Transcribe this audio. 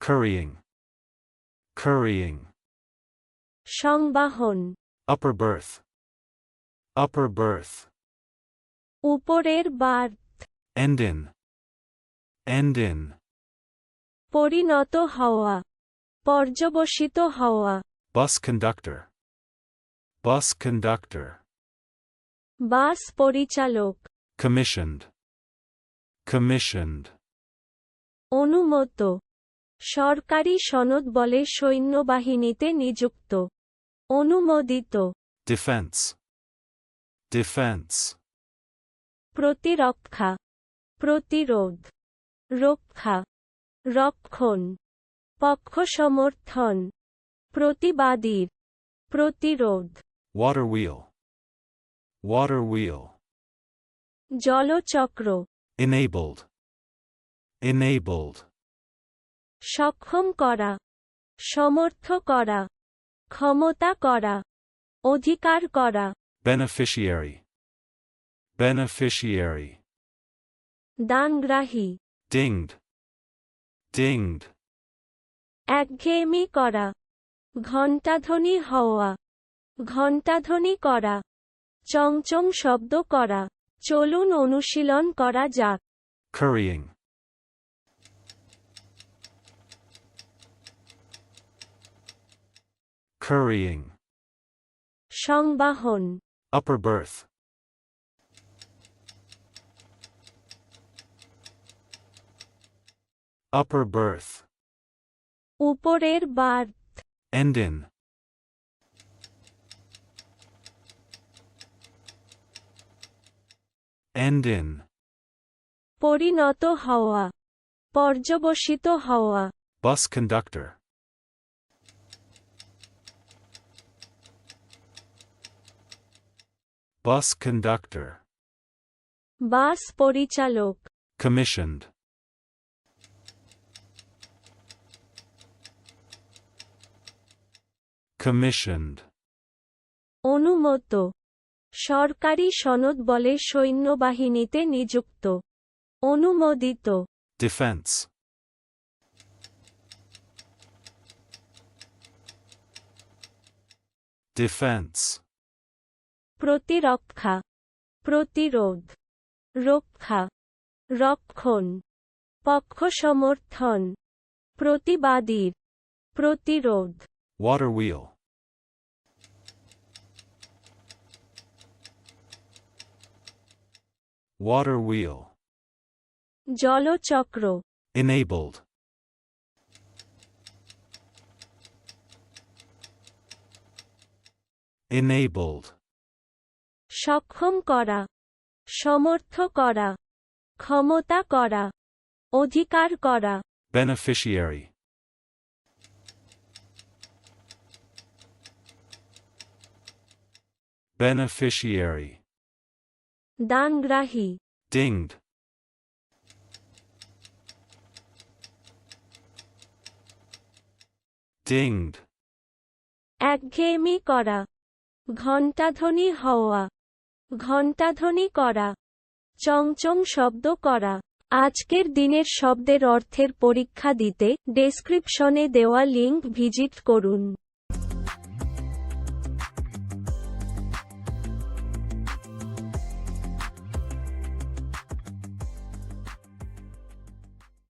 currying, currying, সংবাহন upper berth, upper berth, উপরের berth end in, end in, পরিণত হওয়া পর্যবসিত হওয়া bus conductor, bus conductor, বাস পরিচালক commissioned, commissioned, অনুমত সরকারি সনদ বলে সৈন্যবাহিনীতে নিযুক্ত। অনুমোদিত। ডিফেন্স ডিফেন্স প্রতিরক্ষা। প্রতিরোধ। রক্ষা। রক্ষণ। পক্ষ সমর্থন। প্রতিবাদীর। প্রতিরোধ। Water wheel, water wheel, জলচক্র। Enabled, enabled, সক্ষম করা সমর্থ করা ক্ষমতা করা অধিকার করা। Beneficiary, beneficiary, দানগ্রাহী। Dinged, dinged, একঘেয়েমি করা। ঘণ্টাধ্বনি হওয়া। ঘণ্টাধ্বনি করা। চংচং শব্দ করা। চলুন অনুশীলন করা যাক। Currying, currying, সংবাহন upper berth, upper berth, উপরের berth end in, end in, পরিণত হওয়া পর্যবসিত হওয়া bus conductor, Bus conductor, বাস পরিচালক commissioned, commissioned, অনুমত সরকারি সনদ বলে সৈন্যবাহিনীতে নিযুক্ত অনুমোদিত defense, defense, প্রতিরক্ষা প্রতিরোধ রক্ষা রক্ষণ পক্ষ সমর্থন প্রতিবাদীর প্রতিরোধ। Water wheel, water wheel, জলচক্র। Enabled, enabled, সক্ষম করা সমর্থ করা ক্ষমতা করা অধিকার করা। Beneficiary, beneficiary, দানগ্রাহী। Dinged, dinged, একঘেয়েমি করা। ঘণ্টাধ্বনি হওয়া। ঘণ্টাধ্বনি করা, চংচং শব্দ করা। আজকের দিনের শব্দের অর্থের পরীক্ষা দিতে ডেসক্রিপশনে দেওয়া লিঙ্ক ভিজিট করুন।